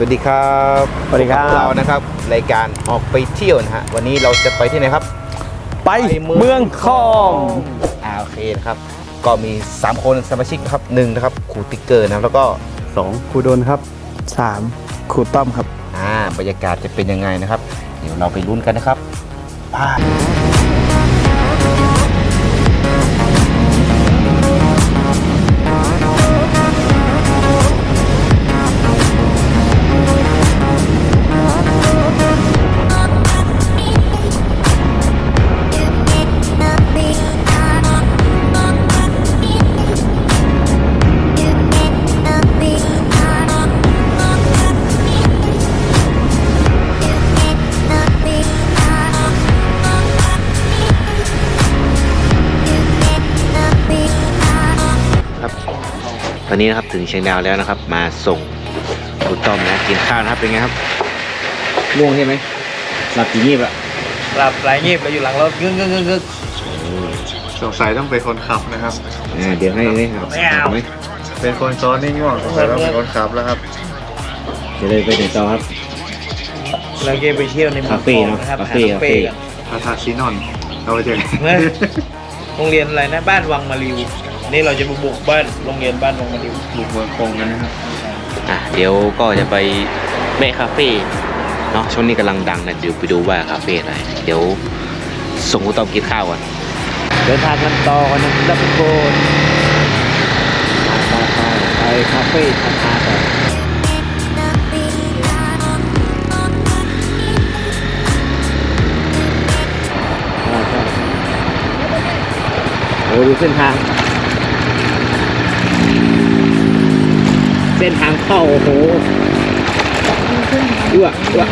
สวัสดีครับสวัสดีครับพวกเรานะครับรายการออกไปเที่ยวนะฮะวันนี้เราจะไปที่ไหนครับไปเมืองคองอ่าโอเคนะครับก็มี 3 คนสมาชิกนะครับหนึ่งนะครับครูติ๊กเกอร์นะครับแล้วก็สองครูดนครับสามครูต้อมครับอ่าบรรยากาศจะเป็นยังไงนะครับ เดี๋ยวเราไปลุ้นกันนะครับไป้ อนนี้นะครับถึงเชียงดาวแล้วนะครับ มาส่งครูต้อมนะกินข้าวนะครับเป็นไงครับง่วงใช่ไหมหลับกี่งีบอะหลับไหลเงียบแล้วอยู่หลังรถกึ้งกึ้งกึ้งกึ้งสงสัยต้องเป็นคนขับนะครับอ่าเดี๋ยวให้ให้ครับไม่เอาไหมเป็นคนซ้อนนี่ง่วงสงสัยต้องเป็นคนขับแล้วครับเดี๋ยวเลยไปไหนต่อครับเราเกมไปเที่ยวในเมืองคาเฟ่คองเนอะนะครับคาเฟ่หคาเฟ่กันพระธาตุซีนอนเราไปเจอกันเฮ้ยโรงเรียนอะไรนะบ้านวังมาริว นี่เราจะมาบุกบ้านโรงเรียนบ้านวังมาริวบุกเมืองคงกันนะครับอะเดี๋ยวก็จะไปแม่คาเฟ่เนาะช่วงนี้กำลังดังนะเดี๋ยวไปดูว่าคาเฟ่อะไรเดี๋ยวส่งคุณต้อมกินข้าวก่อนเดินทางกันต่อกันนะครับทุกคนไปคาเฟ่ทานทานก่อนโอ้ดูเส้นทาง เส้นทางเข้าโอ้โหเอื้อเอื้อ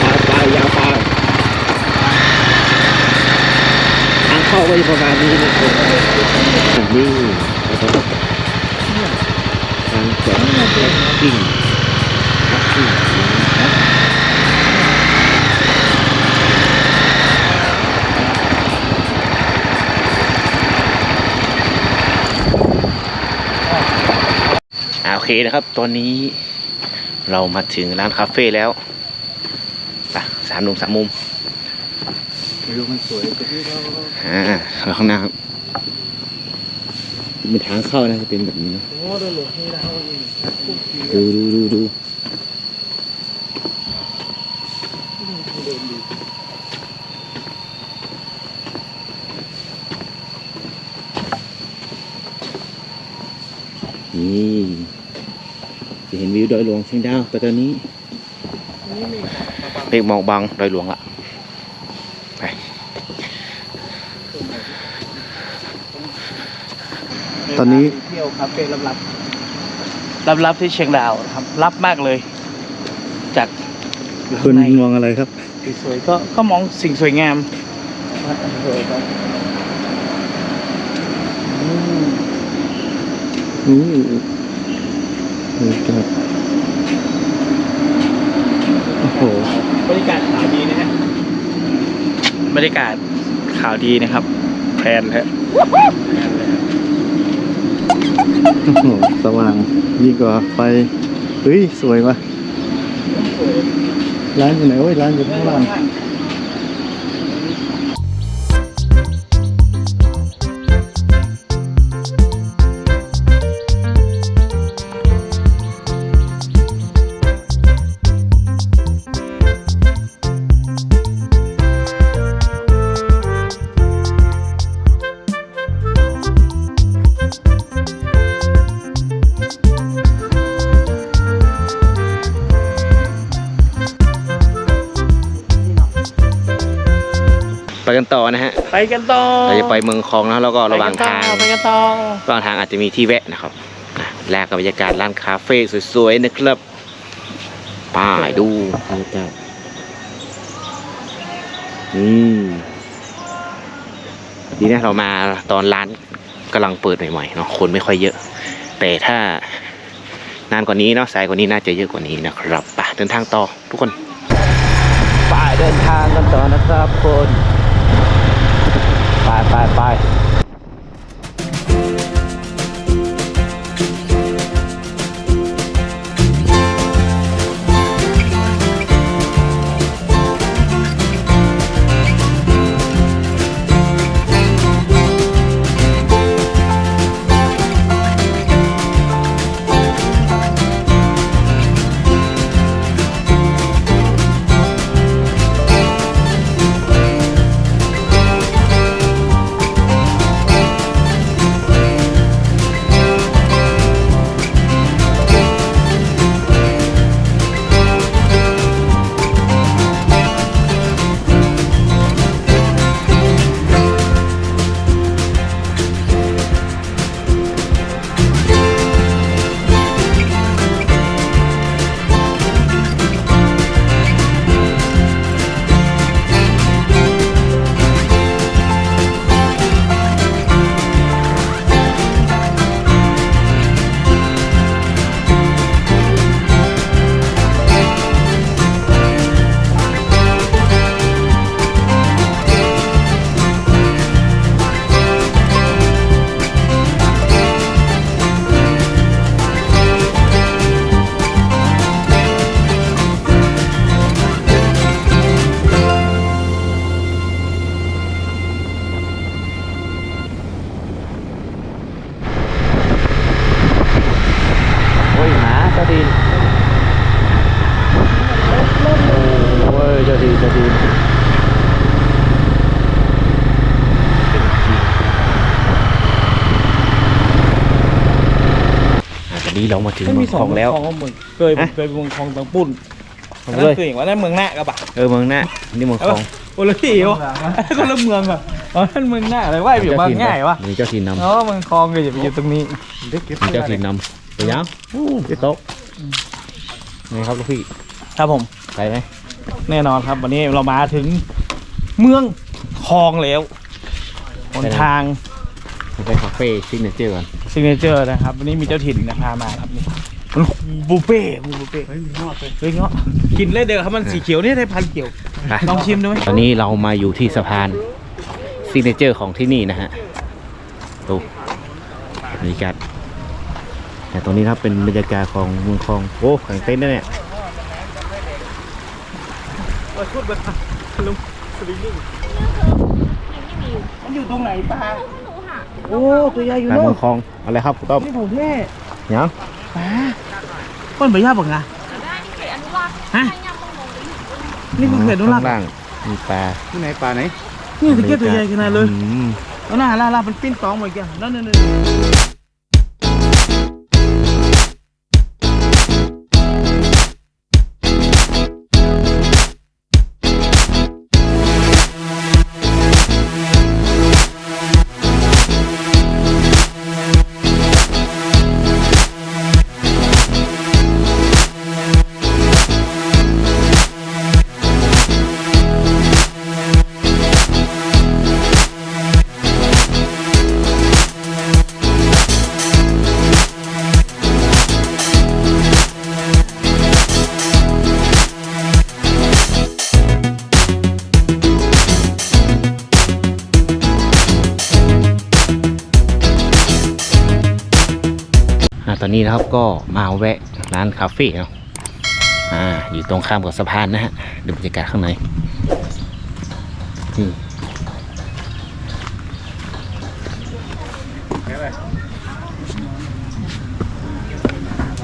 ไปไปยาวไปทางเข้าก็จะประมาณนี้นะครับนี่นะครับทางจอดแท็กกิ้งแท็กกิ้งอ่า โอเคนะครับ ตอนนี้เรามาถึงร้านคาเฟ่แล้วไปสามมุมสามมุมวิวมันสวยไปที่เราอ่าแล้วข้างหน้าครับเป็นทางเข้านะจะเป็นแบบนี้นะโอ้ดูหลวงที่เราอีกดูดูดูดูนี่จะ เห็นวิวดอยหลวงเชียงดาวแต่ตอนนี้เมฆหมอกบังดอยหลวงละไปตอนนี้เที่ยวคาเฟ่ลับลับลับลับๆที่เชียงดาวนะครับลับมากเลย จากอยู่คุข้าณงในมองอะไรครับสวยๆก็ก็มองสิ่งสวยงามสวยครับอืม นี่นี่ครับโอ้โหบรรยากาศขาวดีนะฮะบรรยากาศขาวดีนะครับแพลนฮะโอ้โหสว่างยิ่งกว่าไฟเฮ้ย สวยว่ะร้านอยู่ไหนโอ้ยร้านอยู่ข้างล่าง ไปกันต่อนะฮะไปกันต่อเราจะไปเมืองคลองนะแล้วก็ระหว่างทางไปกันต่อระหว่างทางอาจจะมีที่แวะนะครับอะแลกกับบรรยากาศร้านคาเฟ่สวยๆนะครับไป้ายดูบรรยากาศนี่ดีนะเรามาตอนร้านกำลังเปิดใหม่ๆเนาะคนไม่ค่อยเยอะ แต่ถ้านานกว่านี้เนาะสายกว่านี้น่าจะเยอะกว่านี้นะครับไปเดินทางต่อทุกคนไปเดินทางกันต่อนะครับคน ไปไปไป นนี้เรามาถึงไม่เมืมีองสทอองงแล้วคลองเมืองเคยฮะ เคยเมืองคลองตังปุ่นผมนั่เลนยคืออย่างว่านั่นเมืองหน้ากระบะเออเมืองหน้านี่เมืองทองคนละที่วะคนละเมืองอะอ๋อนั่นเมืองหน้าอะไรว่าอยู่บางง่ายวะมีเจ้าถิ่นนำอ๋อเมืองคลองก็อย่าไปอยู่ตรงนี้มีเจ้าถิ่นนำไปยังพี่โต๊ะนี่ครับลูกพี่ครับผมไปไหมแน่นอนครับวันนี้เรามาถึงเมืองคลองแล้วหนทาง ไปคาเฟ่ซิกเนเจอร์ก่อน ซิงเกิลนะครับ วันนี้มีเจ้าถิ่นนะพามาครับนี่มันบุฟเฟ่ต์บุฟเฟ่ต์เฮ้ยเงาะเฮ้ยเงาะกินเลยเดี๋ยวครับมันสีเขียวนี่ได้พันธุ์เขียวไปลองชิมดูไหมตอนนี้เรามาอยู่ที่สะพานซิกเนเจอร์ของที่นี่นะฮะดูบรรยากาศแต่ตรงนี้นะครับเป็นบรรยากาศของเมืองคลองโอ้แข่งเต้นด้วยเนี่ยชุดแบบลุงสวิงลิ่งมันอยู่ตรงไหนปลา โอ้ตัวใหญ่อยู่การเนาะเมืองคลองอะไรครับคุณต้อมนี่ผมแม่ยังปลาต้นใบหญ้าบอกไงฮะนี่คือเขื่อนอนุรักษ์ข้างล่างมีปลาที่ไหนป่าไหนนี่ตะเกียบตัวใหญ่ขนาดเลยอืม เอาหน้าล่าล่ามันปิ้นตองเหมือนกันนั่นนั่นอ่ นี้นะครับก็มาแวะร้านคาเฟ่เนาะอ่าอยู่ตรงข้ามกับสะพานนะฮะดูบรรยากาศข้างในนี่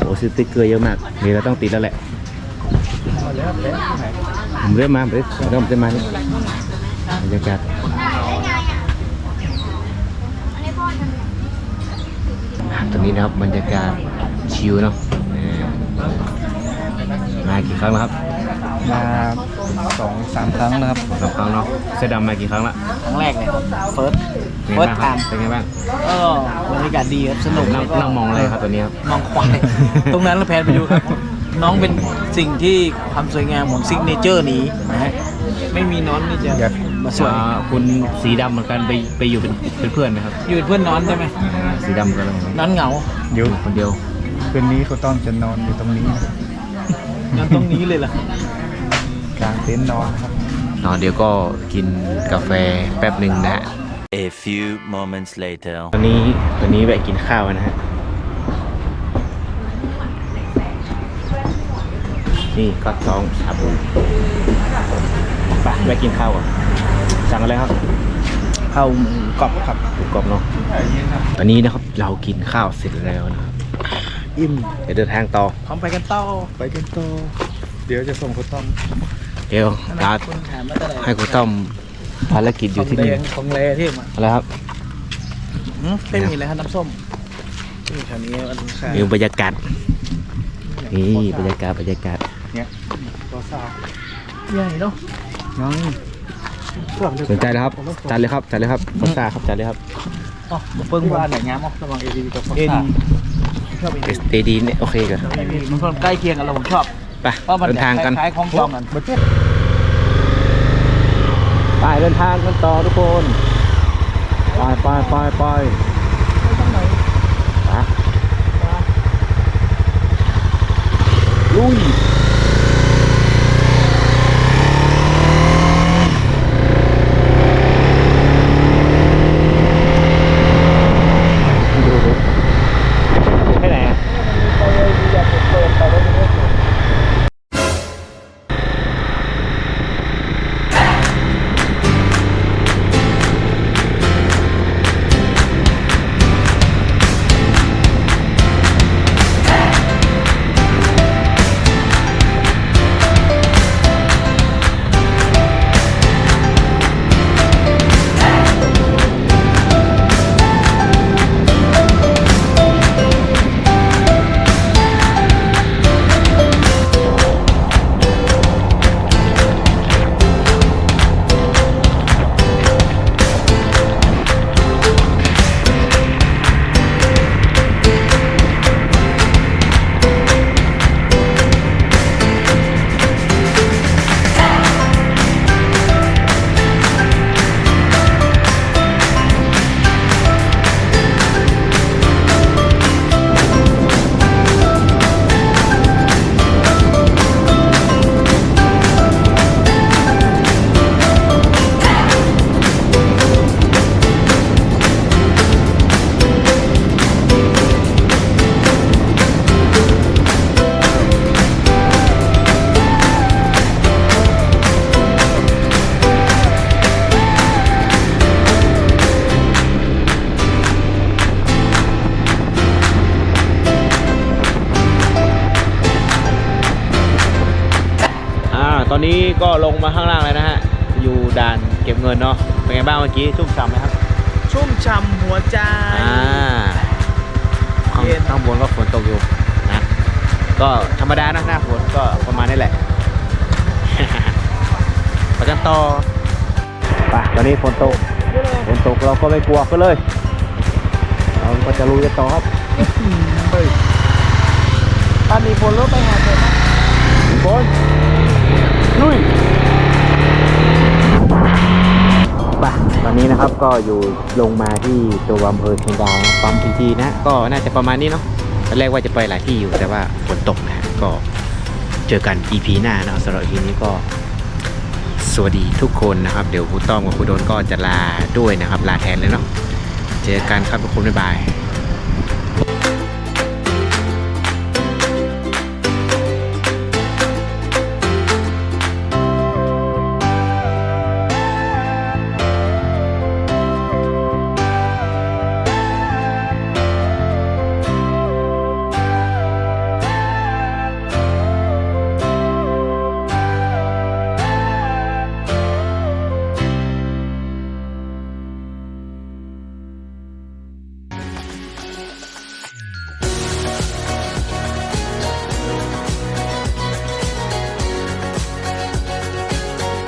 โอ้สติ๊กเกอร์เยอะมากมีเราต้องติดแล้วแหละผมเริ่มมาเริ่มเริ่มมานี่บรรยากาศ ตอนนี้นะครับบรรยากาศชิลเนาะเออมากี่ครั้งแล้วครับ มาสองสามครั้งนะครับสองครั้งเนาะเสื้อดำมากี่ครั้งละครั้งแรกเลยเฟิร์สเป็นไงเฟิร์สบ้างครับไทม์เป็นไงบ้างเออบรรยากาศดีครับสนุกนั่งแล้วก็นั่งมองอะไรครับตอนนี้ครับมองควายตรงนั้นเราแพนไปดูครับน้องเป็นสิ่งที่ความสวยงามของซิกเนเจอร์นี้นะฮะไม่มีน้อนนี่จะ มาสวยอ่าคุณสีดำเหมือนกันไปไปอยู่เป็นเป็นเพื่อนไหมครับอยู่เป็นเพื่อนน้อนใช่ไหมอ่าสีดำกันเลยน้อนเหงาเดี๋ยวคนเดียว คืนนี้คุณต้อมจะนอนอยู่ตรงนี้นะนอนตรงนี้เลยล่ะกลางเต็นท์นอนนะครับ เนาะเดี๋ยวก็กินกาแฟแป๊บหนึ่งนะฮะ A few moments later. ตอนนี้ตอนนี้แวะกินข้าวนะฮะ นี่ก็ต้องชาบูไปแวะกินข้าวอะ สั่งอะไรครับข้าวหมูกรอบครับหมูกรอบเนาะตอนนี้นะครับเรากินข้าวเสร็จแล้วนะครับอิ่มเดี๋ยวเดินทางต่อพร้อมไปกันต่อไปกันต่อเดี๋ยวจะส่งข้าวต้มเดี๋ยวลาคุณถามมาแต่ไหนให้คุณต้อมภารกิจอยู่ที่นี่ของแรที่มาอะไรครับอืมไม่มีอะไรครับน้ำส้มนี่แถวนี้อันนี้ค่ะนี่บรรยากาศนี่บรรยากาศบรรยากาศตัวสาวใหญ่เนาะน้อง สนใจแล้วครับจัดเลยครับจัดเลยครับขอซ่าครับจัดเลยครับอ๋อเปิ้งบ้านไหนงามอ๋อระวังเอดีกับเอดีชอบเอเอดีสเตดีเนี่ยโอเคกันมันคนใกล้เคียงกันเราผมชอบไปเพราะมันเดินทางกันคล้ายๆของจอมกันไปเดินทางกันต่อทุกคนไปไปไปไปไปลุย มาข้างล่างเลยนะฮะ อยู่ด่านเก็บเงินเนาะ เป็นไงบ้างเมื่อกี้ชุ่มฉ่ำไหมครับ ชุ่มฉ่ำหัวใจ อ่าข้างเย็น ข้างบนก็ฝนตกอยู่นะ ก็ธรรมดานะหน้าฝนก็ประมาณนี้แหละ ไปกันต่อไปตอนนี้ฝนตก ฝนตกเราก็ไม่กลัวก็เลย เราก็จะลุยกันต่อครับตอนนี้ฝนลดไปหาเถอะนะฝนลุย ตอนนี้นะครับก็อยู่ลงมาที่ตัวอำเภอเชียงดาวปั๊มพีทีนะ ก็น่าจะประมาณนี้เนาะตอนแรกว่าจะไปหลายที่อยู่แต่ว่าฝนตกนะก็เจอกัน EP หน้านะสำหรับ EP นี้ก็ สวัสดีทุกคนนะครับ เดี๋ยวครูต้อมกับครูโดนก็จะลาด้วยนะครับ ลาแทนเลยเนาะเจอกันครับทุกคนบ๊ายบาย